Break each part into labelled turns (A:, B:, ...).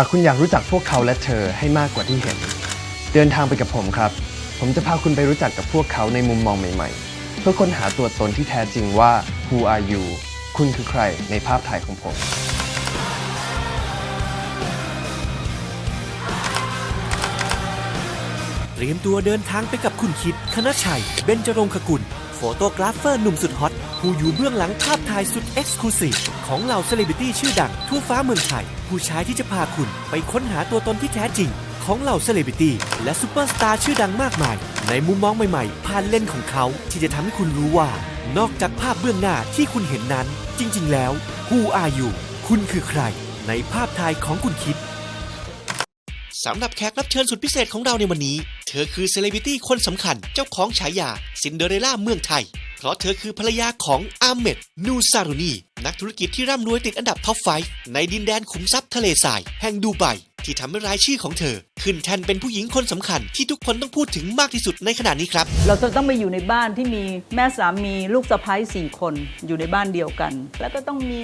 A: หากคุณอยากรู้จักพวกเขาและเธอให้มากกว่าที่เห็น เดินทางไปกับผมครับ ผมจะพาคุณไปรู้จักกับพวกเขาในมุมมองใหม่ ๆ เพื่อค้นหาตัวตนที่แท้จริงว่า Who are you คุณคือใครในภาพถ่ายของผม
B: เตรียมตัวเดินทางไปกับคุณคิด คณชัย เบญจรงคกุล โฟโตกราฟเฟอร์หนุ่มสุดฮอต ผู้อยู่เบื้องหลังภาพถ่ายสุดเอ็กซ์คลูซีฟของเหล่าเซเลบริตี้ชื่อดังทั่วฟ้าเมืองไทย ผู้ชายที่จะพาคุณไปค้นหาตัวตนที่แท้จริง ของเหล่าเซเลบริตี้และซูเปอร์สตาร์ชื่อดังมากมาย ในมุมมองใหม่ๆ ผ่านเล่นของเขาที่จะทำให้คุณรู้ว่า นอกจากภาพเบื้องหน้าที่คุณเห็นนั้น จริงๆ แล้ว Who are you คุณคือใคร ในภาพถ่ายของคุณคิด สำหรับแขกรับเชิญสุดพิเศษของเราในวันนี้ เธอคือเซเลบริตี้คนสำคัญเจ้าของฉายาซินเดอเรล่าเมืองไทย เพราะเธอคือภรรยาของอาเมดนูซารุนีนักธุรกิจที่ร่ำรวยติดอันดับท็อปไฟในดินแดนขุมทรัพย์ทะเลทราย แห่งดูไบที่ทำให้รายชื่อของเธอ ขึ้นแทนเป็นผู้หญิงคนสำคัญที่ทุกคนต้องพูดถึงมากที่สุดในขณะนี้ครับ
C: เราจะต้องไปอยู่ในบ้านที่มีแม่สามีลูกสะใภ้สี่คนอยู่ในบ้านเดียวกัน แล้วก็ต้องมี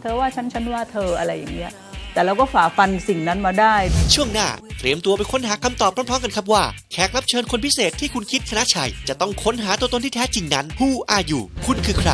C: เธอว่าฉันฉันว่าเธออะไรอย่างเงี้ย แต่เราก็ฝ่าฟันสิ่งนั้นมาได้
B: ช่วงหน้าเตรียมตัวไปค้นหาคำตอบพร้อมๆกันครับว่าแขกรับเชิญคนพิเศษที่คุณคิดคณะชัย จะต้องค้นหาตัวตนที่แท้จริงนั้น Who are you คุณคือใคร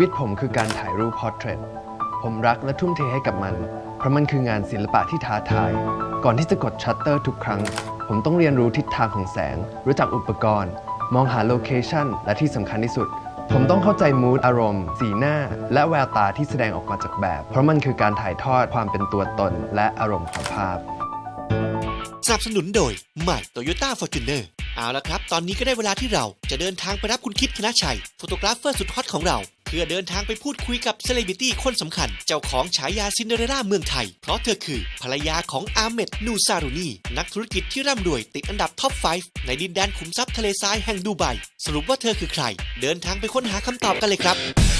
A: วิตผมคือการถ่ายรูปพอร์เทรต ผมรักและทุ่มเทให้กับมัน เพราะมันคืองานศิลปะที่ท้าทาย ก่อนที่จะกดชัตเตอร์ทุกครั้ง ผมต้องเรียนรู้ทิศทางของแสง รู้จักอุปกรณ์ มองหาโลเคชันและที่สำคัญที่สุด ผมต้องเข้าใจมูดอารมณ์ สีหน้า และแววตาที่แสดงออกมาจากแบบ เพราะมันคือการถ่ายทอดความเป็นตัวตน และอารมณ์ของภาพ
B: สนับสนุนโดยใหม่ Toyota Fortuner เอาละครับ ตอนนี้ก็ได้เวลาที่เราจะเดินทางไปรับคุณคิดคณะชัย โฟโตกราฟเฟอร์สุดฮอตของเรา พื่อเดินทางไปพูดคุยกับเซเลบริตี้คนสำคัญ เจ้าของฉายาซินเดอเรลล่าเมืองไทย เพราะเธอคือภรรยาของอาเมดนูซารุนีนักธุรกิจที่ร่ำรวยติดอันดับท็อป 5 ในดินแดนขุมทรัพย์ทะเลทรายแห่งดูไบสรุปว่าเธอคือใคร เดินทางไปค้นหาคำตอบกันเลยครับ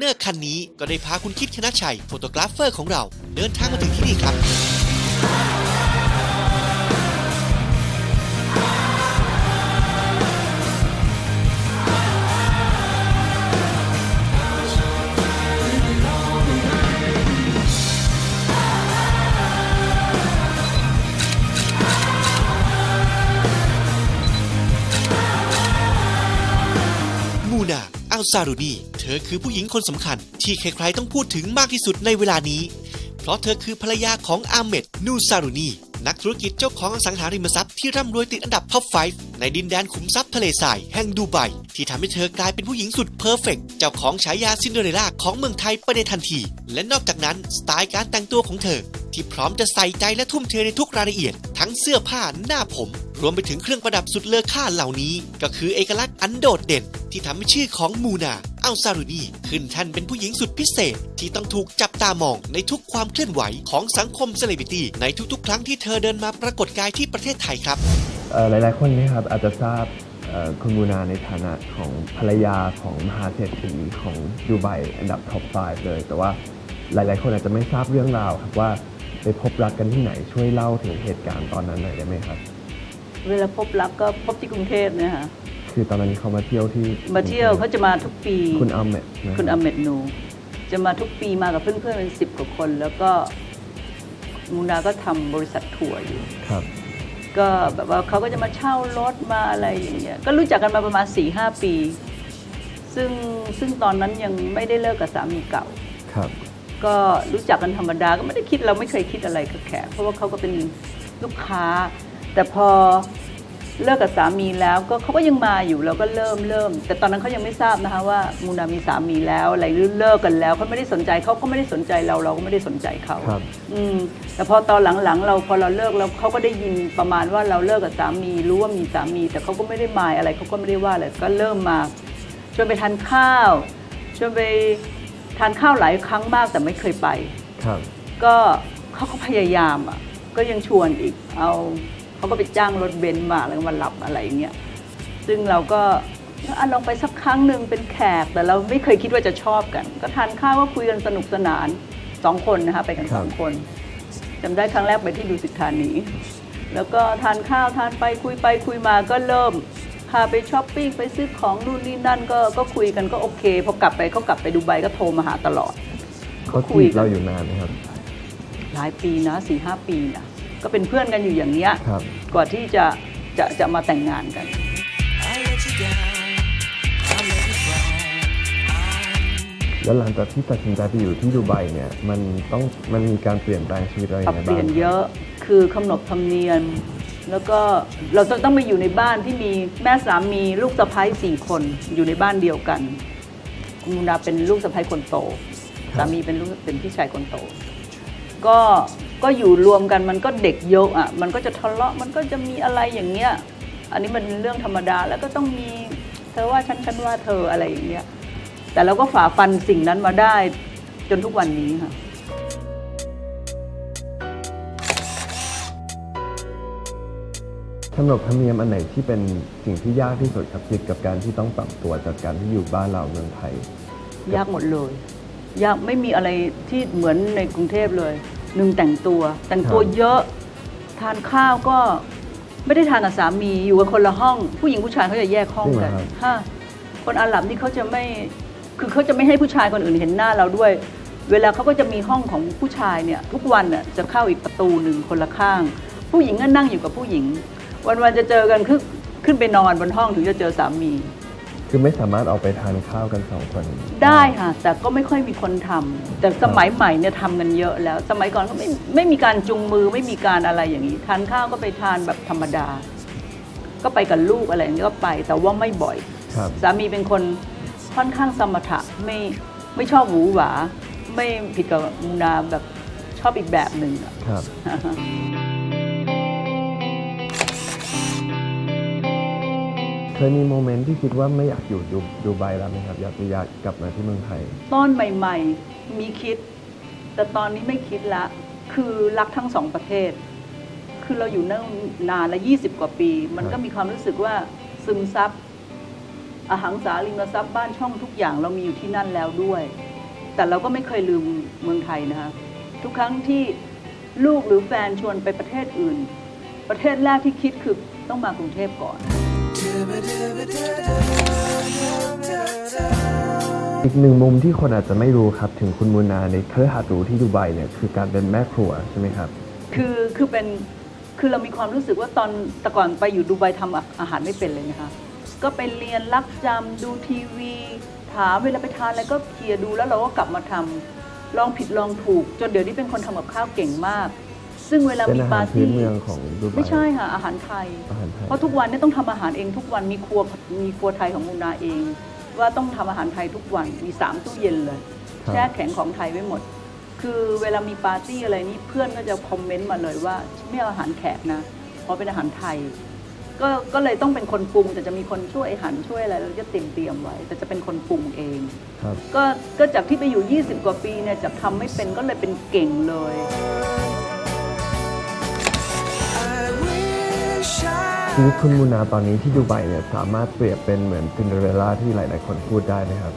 B: Toyota Fortuner คันนี้ก็ได้พาคุณคิดคณะชัยโฟโตกราฟเฟอร์ของเรา เดินทางมาถึงที่นี่ครับาอัลซารูนีเธอคือผู้หญิงคนสำคัญ ที่ใครๆต้องพูดถึงมากที่สุดในเวลานี้ เพราะเธอคือภรรยาของอาเมดนูซารูนีนักธุรกิจเจ้าของอสังหาริมทรัพย์ที่ร่ำรวยติดอันดับท็อป 5 ในดินแดนขุมทรัพย์ทะเลทรายแห่งดูไบที่ทำให้เธอกลายเป็นผู้หญิงสุดเพอร์เฟกต์เจ้าของฉายาซินเดอเรลล่าของเมืองไทยไปในทันที และนอกจากนั้น สไตล์การแต่งตัวของเธอ ที่พร้อมจะใส่ใจและทุ่มเทในทุกรายละเอียด ทั้งเสื้อผ้าหน้าผม รวมไปถึงเครื่องประดับสุดเลอค่าเหล่านี้ ก็คือเอกลักษณ์อันโดดเด่น ที่ทำให้ชื่อของมูนาอัลซารุนีขึ้นแท่านเป็นผู้หญิงสุดพิเศษ ที่ต้องถูกจับตามองในทุกความเคลื่อนไหวของสังคมเซเลบริตี้ในทุกๆ ครั้งที่เธอเดินมาปรากฏกายที่ประเทศไทยครับ
A: เอ่อหลายๆคนนะครับอาจจะทราบเอ่อคุณมูนาในฐานะของภรรยาของมหาเศรษฐีของดูไบอันดับท็อป 5 เลย แต่ว่าหลาย ๆ คนอาจจะไม่ทราบเรื่องราวครับว่าไปพบรักกันที่ไหนช่วยเล่าถึงเหตุการณ์ตอนนั้นหน่อยได้ไหมครับ
C: เวลาพบรักก็พบที่กรุงเทพเนี่ยค่ะ
A: คือตอนนั้นเขามาเที่ยวที่
C: มาเที่ยวเขาจะมาทุกปี
A: คุณอัมเมดนะ
C: คุณอเมดนู จะมาทุกปีมากับเพื่อนๆเป็นสิบกว่าคน แล้วก็มูนาก็ทำบริษัททัวร์อยู่
A: ครับ
C: ก็แบบว่าเขาก็จะมาเช่ารถมาอะไรอย่างเงี้ยก็รู้จักกันมาประมาณ4ี่หปี ซึ่งซึ่งตอนนั้นยังไม่ได้เลิกกับสามีเก่า
A: ครับ
C: ก็รู้จักกันธรรมดาก็ไม่ได้คิดเราไม่เคยคิดอะไรกับแขกเพราะว่าเขาก็เป็นลูกค้า แต่พอ เลิกกับสามีแล้วก็เขาก็ยังมาอยู่เราก็เริ่มเริ่ม แต่ตอนนั้นเขายังไม่ทราบนะคะว่ามูนามีสามีแล้วอะไรหรือเลิกกันแล้วเขาไม่ได้สนใจเขาก็ไม่ได้สนใจเราเราก็ไม่ได้สนใจเขา
A: ครับ
C: อืมแต่พอตอนหลังๆ เราพอเราเลิกแล้วเขาก็ได้ยินประมาณว่าเราเลิกกับสามีรู้ว่ามีสามี แต่เขาก็ไม่ได้มายอะไรเขาก็ไม่ได้ว่าอะไรก็เริ่มมาชวนไปทานข้าวชวนไปทานข้าวหลายครั้งมากแต่ไม่เคยไป
A: ครับ
C: ก็เขาก็พยายามอะก็ยังชวนอีกเอา เขาก็ไปจ้างรถเบนซ์มาแล้วก็มารับอะไรอย่างเงี้ยซึ่งเราก็อะลองไปสักครั้งหนึ่งเป็นแขกแต่เราไม่เคยคิดว่าจะชอบกัน ก็ทานข้าวก็คุยกันสนุกสนานสองคนนะคะไปกัน
A: ครั
C: ส
A: บ
C: องคนจำได้ครั้งแรกไปที่ดูสิทธานีแล้วก็ทานข้าวทานไปคุยไปคุยมาก็เริ่มพาไปช้อปปิ้งไปซื้อของนู่นนี่นั่นก็ก็คุยกันก็โอเคพอกลับไปเขากลับไปดูไบก็โทรมาหาตลอด
A: เขาจีบเราอยู่นานไหมครับ
C: หลายปีนะสี่ห้าปีนะ ก็เป็นเพื่อนกันอยู่อย่างเนี้ย
A: ครับ
C: กว่าที่จะจะจะมาแต่งงานกัน
A: แล้วหลังจากที่ตัดสินใจไปอยู่ที่ดูไบเนี่ยมันต้องมันมีการเปลี่ยนแปลงชีวิตเราอ
C: ป
A: ย่า
C: รับ
A: งไร
C: เป
A: บ้าง
C: ลี่ยนเยอะคือขนบธรรมเนียม แล้วก็เราต้องต้องไปอยู่ในบ้านที่มีแม่สามีลูกสะใภ้สี่คนอยู่ในบ้านเดียวกัน คุณมุนาเป็นลูกสะใภ้คนโต สามีเป็นลูกเป็นพี่ชายคนโต ก็ ก็อยู่รวมกันมันก็เด็กเยอะอะมันก็จะทะเลาะมันก็จะมีอะไรอย่างเงี้ยอันนี้มันเป็นเรื่องธรรมดาแล้วก็ต้องมีเธอว่าฉันฉันว่าเธออะไรอย่างเงี้ยแต่เราก็ฝ่าฟันสิ่งนั้นมาได้จนทุกวันนี้ค่ะ
A: ขนบธรรมเนียมอันไหนที่เป็นสิ่งที่ยากที่สุดครับเกี่ยวกับการที่ต้องปรับตัวจากการที่อยู่บ้านเราเมืองไทย
C: ยากหมดเลย ยากไม่มีอะไรที่เหมือนในกรุงเทพเลย หนึ่งแต่งตัวแต่งตัว
A: ครับ
C: เยอะ ทานข้าวก็ไม่ได้ทานกับสามีอยู่กันคนละห้อง ผู้หญิงผู้ชายเขาจะแยกห้องกันฮะคนอาหรับนี่เขาจะไม่คือเขาจะไม่ให้ผู้ชายคนอื่นเห็นหน้าเราด้วย เวลาเขาก็จะมีห้องของผู้ชายเนี่ยทุกวันน่ะจะเข้าอีกประตูหนึ่งคนละข้าง ผู้หญิงก็นั่งอยู่กับผู้หญิง วันๆจะเจอกันคือขึ้นไปนอนบนห้องถึงจะเจอสามี
A: คือไม่สามารถออกไปทานข้าวกันสองคน
C: ได้ค่ะ แต่ก็ไม่ค่อยมีคนทำแต่สมัยใหม่เนี่ยทำกันเยอะแล้ว สมัยก่อนก็ไม่ไม่มีการจุงมือไม่มีการอะไรอย่างนี้ ทานข้าวก็ไปทานแบบธรรมดา ก็ไปกับลูกอะไรอย่างนี้ก็ไป แต่ว่าไม่บ่อย
A: ครับ
C: สามีเป็นคนค่อนข้างสมถะไม่ไม่ชอบหวือหวา ไม่ผิดกับมูนาแบบชอบอีกแบบหนึ่งอะ
A: ครับ เคยมีโมเมนต์ที่คิดว่าไม่อยากอยู่ดูดูไบแล้วไหมครับ อยากจะอยากกลับมาที่เมืองไทย
C: ตอนใหม่ ๆ มีคิด แต่ตอนนี้ไม่คิดละ คือรักทั้งสองประเทศ คือเราอยู่นั่งนานละ20กว่าปี มันก็มีความรู้สึกว่าซึมซับอาหังสาลิงกทรัพย์บ้านช่องทุกอย่างเรามีอยู่ที่นั่นแล้วด้วย แต่เราก็ไม่เคยลืมเมืองไทยนะคะทุกครั้งที่ลูกหรือแฟนชวนไปประเทศอื่น ประเทศแรกที่คิดคือต้องมากรุงเทพก่อน
A: อีกหนึ่งมุมที่คนอาจจะไม่รู้ครับ ถึงคุณมูนาในเครือหัดหรูที่ดูไบเนี่ยคือการเป็นแม่ครัวใช่ไหมครับ
C: คือคือเป็นคือเรามีความรู้สึกว่าตอนแต่ก่อนไปอยู่ดูไบทำอาอาหารไม่เป็นเลยนะคะ ก็ไปเรียนรักจำดูทีวี ถามเวลาไปทานอะไรก็เคลียร์ดูแล้วเราก็กลับมาทำลองผิดลองถูก จนเดี๋ยวนี้เป็นคนทำกับข้าวเก่งมาก ซึ่งเวลา
A: เป็น
C: มี
A: อา
C: ปา
A: หาร
C: ร์
A: พื้
C: ตี้
A: นเมืองของดูไบ
C: ไม่ใช่ค่ะอาหารไทย
A: อาหารไทย
C: เพราะทุกวันเนี้ต้องทำอาหารเองทุกวันมีครัวมีครัวไทยของมูนาเอง ว่าต้องทำอาหารไทยทุกวันมีสามตู้เย็นเลย
A: ครับ
C: แช่แข็งของไทยไว้หมด คือเวลามีปาร์ตี้อะไรนี้เพื่อนก็จะคอมเมนต์มาเลยว่าไม่เอาอาหารแขกนะเพราะเป็นอาหารไทย ก็ก็เลยต้องเป็นคนปรุงแต่จะมีคนช่วยหันช่วยอะไรเราจะเตรียมเตรียมไว้ แต่จะเป็นคนปรุงเอง
A: ครับ
C: ก็ก็จากที่ไปอยู่ 20 กว่าปีเนี่ยจากทำไม่เป็นก็เลยเป็นเก่งเลย
A: ชีวิตคุณมูนาตอนนี้ที่ดูไบเนี่ยสามารถเปรียบเป็นเหมือนซินเดอเรลล่าที่หลาย ๆ คนพูดได้ไหมครับ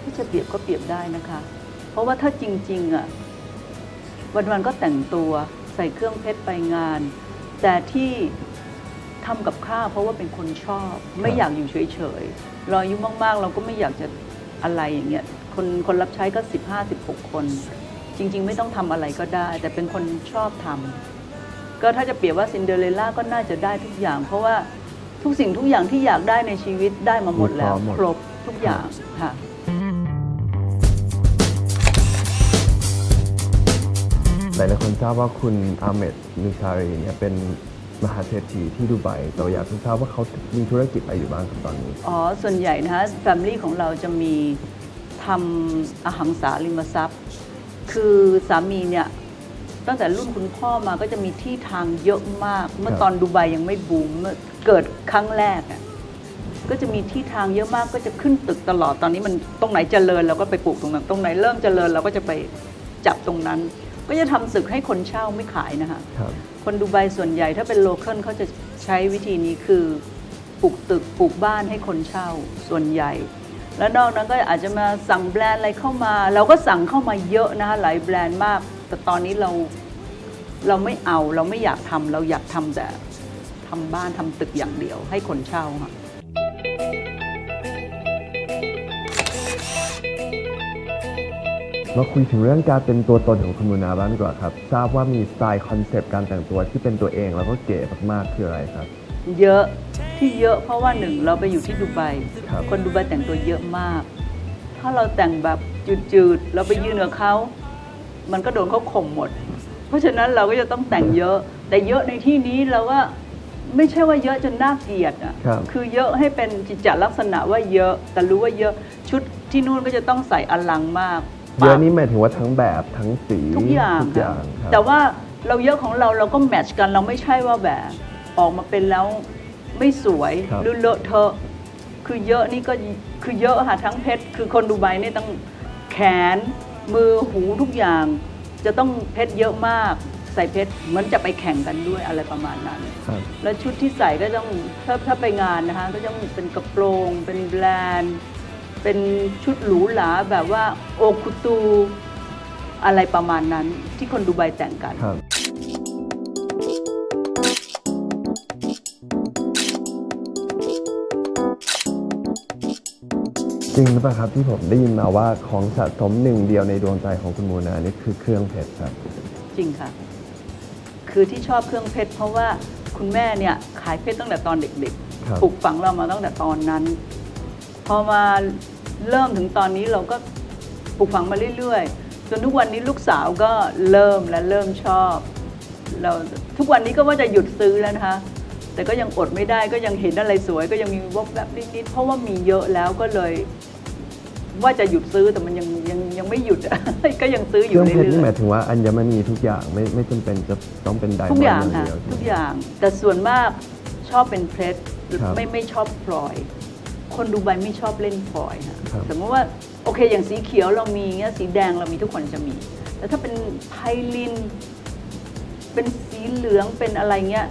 C: ที่จะเปรียบก็เปรียบได้นะคะ เพราะว่าถ้าจริง ๆอะวัน ๆ ก็แต่งตัวใส่เครื่องเพชรไปงาน แต่ที่ทำกับข้าวเพราะว่าเป็นคนชอบ ไม่อยากอยู่เฉย ๆ รออายุมาก ๆ เราก็ไม่อยากจะอะไรอย่างเงี้ยคนคนรับใช้ก็ 15 16 คน จริง ๆ ไม่ต้องทำอะไรก็ได้ แต่เป็นคนชอบทำ ก็ถ้าจะเปรียบว่าซินเดอเรลล่าก็น่าจะได้ทุกอย่าง เพราะว่าทุกสิ่งทุกอย่างที่อยากได้ในชีวิตได้มาหมดแล้ว
A: มีพร้อมหมด
C: ครบทุกอย่างค่ะ
A: หลายๆคนทราบว่าคุณอาเมดมิซารีเนี่ยเป็นมหาเศรษฐีที่ดูไบแต่อยากทราบว่าเขามีธุรกิจอะไรอยู่บ้างครับตอนนี้
C: อ๋อ ส่วนใหญ่นะคะแฟมิลี่ของเราจะมีทำอหังสาริมทรัพย์ คือสามีเนี่ย ตั้งแต่รุ่นคุณพ่อมาก็จะมีที่ทางเยอะมาก เมื่อ
A: ครับ
C: ตอนดูไบยังไม่บูมเมื่อเกิดครั้งแรกอะก็จะมีที่ทางเยอะมากก็จะขึ้นตึกตลอดตอนนี้มันตรงไหนเจริญเราก็ไปปลูกตรงนั้น ตรงไหนเริ่มเจริญเราก็จะไปจับตรงนั้น ก็จะทำศึกให้คนเช่าไม่ขายนะคะ
A: ครับ
C: คนดูไบส่วนใหญ่ถ้าเป็นโลเคอลเขาจะใช้วิธีนี้คือปลูกตึกปลูกบ้านให้คนเช่าส่วนใหญ่ แล้วนอกนั้นก็อาจจะมาสั่งแบรนด์อะไรเข้ามา เราก็สั่งเข้ามาเยอะนะคะหลายแบรนด์มาก แต่ตอนนี้เราเราไม่เอาเราไม่อยากทำเราอยากทำแต่ทำบ้านทำตึกอย่างเดียว ให้คนเช่าค่ะ
A: มาคุยถึงเรื่องการเป็นตัวตนของคุณมูนาบ้างดีกว่าครับ ทราบว่ามีสไตล์คอนเซปต์การแต่งตัวที่เป็นตัวเองแล้วก็เก๋มากๆคืออะไรครับ
C: เยอะที่เยอะเพราะว่าหนึ่งเราไปอยู่ที่ดูไบ
A: ครับ
C: คนดูไบแต่งตัวเยอะมาก ถ้าเราแต่งแบบจืดๆเราไปยืนกับเขา มันก็โดนเขาข่มหมด เพราะฉะนั้นเราก็จะต้องแต่งเยอะ แต่เยอะในที่นี้เราว่าไม่ใช่ว่าเยอะจนน่าเกลียดอะ
A: ครับ
C: อเยอะให้เป็นจิตจลักษณะว่าเยอะ แต่รู้ว่าเยอะชุดที่นู่นก็จะต้องใส่อลังมาก
A: เยอะนี่หมายถึงว่าทั้งแบบทั้งสี
C: ทุกอย่าง
A: ทุกอย่าง
C: ค่ะ
A: ครับ
C: แต่ว่าเราเยอะของเราเราก็แมทช์กันเราไม่ใช่ว่าแบบออกมาเป็นแล้วไม่สวย
A: ครับ
C: หรือเลอะเทอะคือเยอะนี่ก็คือเยอะค่ะทั้งเพชรคือคนดูไบนี่ต้องแขน มือหูทุกอย่างจะต้องเพชรเยอะมาก ใส่เพชรเหมือนจะไปแข่งกันด้วยอะไรประมาณนั้น
A: ครับ
C: แล้วชุดที่ใส่ก็ต้องถ้าถ้าไปงานนะคะ ก็ต้องเป็นกระโปรง เป็นแบรนด์เป็นชุดหรูหราแบบว่าโอคุตูอะไรประมาณนั้นที่คนดูไบแต่งกัน
A: ครับ จริงหรือเปล่าครับที่ผมได้ยินมาว่าของสะสมหนึ่งเดียวในดวงใจของคุณโมนานี่คือเครื่องเพชรครับ
C: จริงค่ะ คือที่ชอบเครื่องเพชรเพราะว่าคุณแม่เนี่ยขายเพชรตั้งแต่ตอนเด็ก
A: ครับ
C: ๆปลูกฝังเรามาตั้งแต่ตอนนั้น พอมาเริ่มถึงตอนนี้เราก็ปลูกฝังมาเรื่อยๆ จนทุกวันนี้ลูกสาวก็เริ่มและเริ่มชอบ เราทุกวันนี้ก็ว่าจะหยุดซื้อแล้วนะคะ แต่ก็ยังอดไม่ได้ก็ยังเห็นอะไรสวย ก็ยังมีวบแบบนิดๆเพราะว่ามีเยอะแล้วก็เลย ว่าจะหยุดซื้อแต่มันยังยังยังไม่หยุดอะก็ยังซื้ออ
A: เค
C: ยู่
A: รื่องเพชร
C: เรื่
A: นี่ห
C: อ
A: มายยถึงว่าอัญมณีทุกอย่างไม่ไม่จำเป็นจะต้องเป็นไดม
C: ๆ
A: อนด์
C: ทุกอย่าง
A: อย่าง
C: ค่ะ
A: เดียวใช่ไหม
C: ทุกอย่าง แต่ส่วนมากชอบเป็นเพชร
A: ครับ
C: ไม่ไม่ชอบพลอย คนดูไบไม่ชอบเล่นพลอยค่ะ
A: ครับ
C: สมมติว่าโอเคอย่างสีเขียวเรามีเงี้ยสีแดงเรามีทุกคนจะมี แต่ถ้าเป็นไพลิน เป็นสีเหลืองเป็นอะไรเงี้ย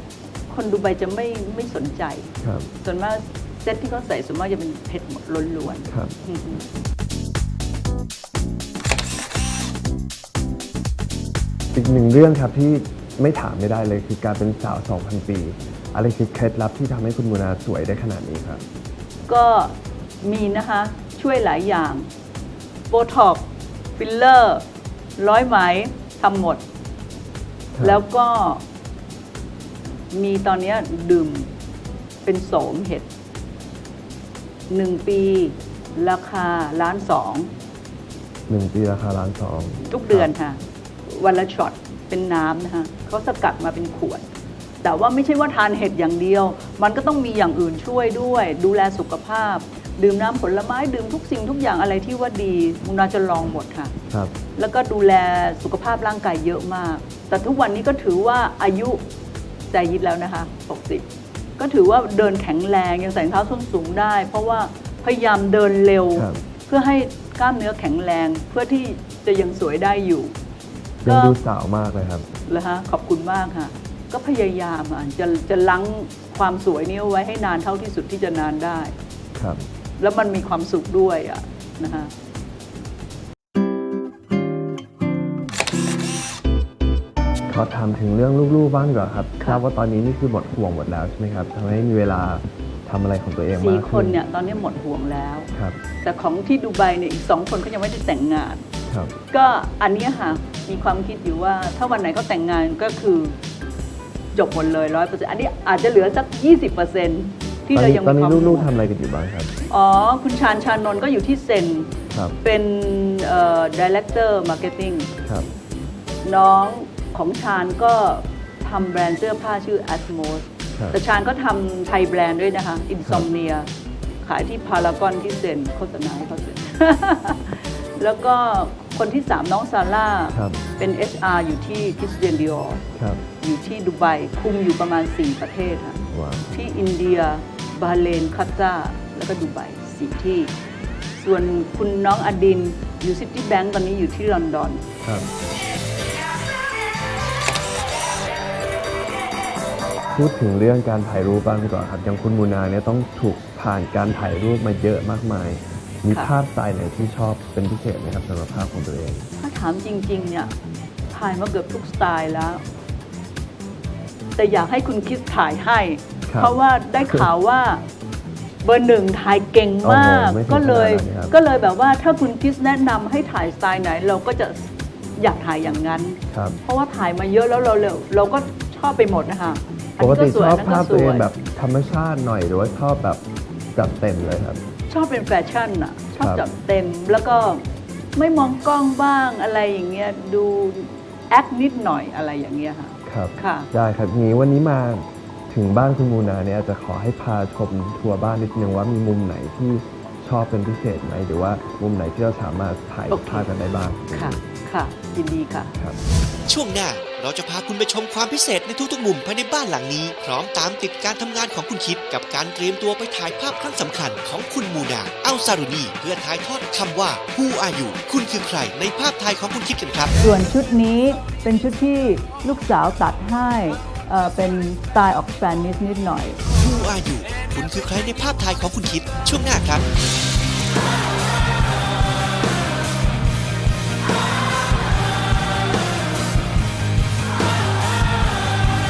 C: คนดูไบจะไม่ไม่สนใจ
A: ครับ
C: ส่วนมากเซตที่เขาใส่ส่วนมากจะเป็นเพชรหมดล้วน
A: ครับ
C: ๆอือ
A: อีกหนึ่งเรื่องครับที่ไม่ถามไม่ได้เลยคือการเป็นสาว 2,000 ปี อะไรคือเคล็ดลับที่ทำให้คุณโมนาสวยได้ขนาดนี้ครับ
C: ก็มีนะคะช่วยหลายอย่างโบท็อกฟิลเลอร์ ร้อยไหมทำหมด
A: ครับ
C: แล้วก็ มีตอนเนี้ยดื่มเป็นโสมเห็ดหนึ่งปี ราคาล้านสอง
A: หนึ่งปีราคาล้านสอง
C: ทุกเดือนค่ะ วันละช็อตเป็นน้ำนะคะเขาสกัดมาเป็นขวด แต่ว่าไม่ใช่ว่าทานเห็ดอย่างเดียว มันก็ต้องมีอย่างอื่นช่วยด้วย ดูแลสุขภาพ ดื่มน้ำผลไม้ดื่มทุกสิ่งทุกอย่างอะไรที่ว่าดีมุนาจะลองหมดค่ะ
A: ครับ
C: แล้วก็ดูแลสุขภาพร่างกายเยอะมาก แต่ทุกวันนี้ก็ถือว่าอายุใจยิดแล้วนะคะ60ก็ถือว่าเดินแข็งแรงยังใส่รองเท้าส้นสูงได้ เพราะว่าพยายามเดินเร็ว
A: ครับ
C: เพื่อให้กล้ามเนื้อแข็งแรงเพื่อที่จะยังสวยได้อยู่
A: ยัง
C: ก็
A: ดูสาวมากเลยครับ
C: แล้วฮะขอบคุณมากค่ะ ก็พยายามอะจะจะลังความสวยนี้เอาไว้ให้นานเท่าที่สุดที่จะนานได้
A: ครับ
C: แล้วมันมีความสุขด้วยอะนะคะ
A: ขอถามถึงเรื่องลูกๆบ้างดีกว่าครับ
C: ครับ
A: ทราบว่าตอนนี้นี่คือหมดห่วงหมดแล้วใช่ไหมครับทำให้มีเวลาทำอะไรของตัวเอง
C: สี่
A: มาก
C: ค
A: ขึ้
C: น
A: น
C: เนี่ยตอนนี้หมดห่วงแล้ว
A: ครับ
C: แต่ของที่ดูไบเนี่ยอีกสองคนเขายังไม่ได้แต่งงาน
A: ครับ
C: ก็อันเนี้ยค่ะ มีความคิดอยู่ว่า ถ้าวันไหนเขาแต่งงานก็คือจบหมดเลยร้อยเปอร์เซ็นต์อันนี้อาจจะเหลือสักยี่สิบเปอร์เซ็นต์ที่
A: ตอน
C: เรา
A: นี้
C: ยัง
A: ตอนนี้
C: มีความ
A: ลูก
C: ห่วง
A: ๆทำอะไรกันอยู่บ้างครับ
C: อ๋อ คุณชาญชานนท์ก็อยู่ที่เซน
A: ครับ
C: เป็นเอ่อ director marketing
A: ครับ
C: น้องของชาญก็ทำแบรนด์เสื้อผ้าชื่อ Atmos
A: ครับ
C: แต่ชาญก็ทำไทยแบรนด์ด้วยนะคะ Insomnia ขายที่พารากอนที่เซนโฆษณาให้เขาเสร็จ แล้วก็คนที่สามน้องซาร่า
A: ครับ
C: เป็น HR อยู่ที่คริสเตียนดิออ
A: ครับ
C: อยู่ที่ดูไบคุมอยู่ประมาณ 4 ประเทศค่ะ
A: ว้าว
C: ที่อินเดีย บาห์เลนคัตตาร์แล้วก็ดูไบสี่ที่ ส่วนคุณน้องอดินอยู่ซิตี้แบงก์ตอนนี้อยู่ที่ลอนดอน
A: ครับพูดถึงเรื่องการถ่ายรูปบ้างดีกว่าครับอย่างคุณมูนาเนี่ยต้องถูกผ่านการถ่ายรูปมาเยอะมากมาย มี
C: ค่ะ
A: ภาพสไตล์ไหนที่ชอบเป็นพิเศษไหมครับสำหรับภาพของตัวเอง
C: ถ้าถามจริง ๆ เนี่ยถ่ายมาเกือบทุกสไตล์แล้ว แต่อยากให้คุณคิดถ่ายให้
A: ครับ
C: เพราะว่าได้ข่าวว่าเบอร์หนึ่งถ่ายเก่งมาก
A: โอ้โหไม่ถึง
C: ก็เลย
A: ขนาดนั้นครับ
C: ก็เลยแบบว่าถ้าคุณคิดแนะนำให้ถ่ายสไตล์ไหน เราก็จะอยากถ่ายอย่างนั้น
A: ครับ
C: เพราะว่าถ่ายมาเยอะแล้วเราเราเราก็ชอบไปหมดนะคะอั
A: ป
C: น
A: ก
C: นี้
A: ติ
C: สวย
A: ชอบ
C: นนั้น
A: ภาพ
C: ส
A: ตัวเอ
C: ว
A: ง
C: ย
A: แบบธรรมชาติหน่อยหรือว่าชอบแบบจัดเต็มเลยครับ
C: ชอบเป็นแฟชั่นอะชอบ
A: ครับ
C: จัดเต็ม แล้วก็ไม่มองกล้องบ้างอะไรอย่างเงี้ยดูแอคนิดหน่อยอะไรอย่างเงี้ยค่ะ
A: ครับ
C: ค่ะ
A: ได้ครับงี้วันนี้มาถึงบ้านคุณมูนาเนี่ยจะขอให้พาชมทัวร์บ้านนิดนึงว่ามีมุมไหนที่ชอบเป็นพิเศษไหมหรือว่ามุมไหนที่เราสามารถถ่าย
C: โอเค
A: ภาพกันได้บ้าง
C: ค่ะ ค่ะยินดีค่ะ
A: ครับ
B: ช่วงหน้า เราจะพาคุณไปชมความพิเศษในทุกๆมุมภายในบ้านหลังนี้ พร้อมตามติดการทำงานของคุณคิด กับการเตรียมตัวไปถ่ายภาพครั้งสำคัญของคุณมูนาอัลซารุนีเพื่อถ่ายทอดคำว่า Who are you คุณคือใคร ในภาพถ่ายของคุณคิดกันครับ
C: ส่วนชุดนี้เป็นชุดที่ลูกสาวตัดให้เอ่อเป็นสไตล์ออกสเปนิสนิดหน่อย
B: Who are you คุณคือใครในภาพถ่ายของคุณคิดช่วงหน้าครับ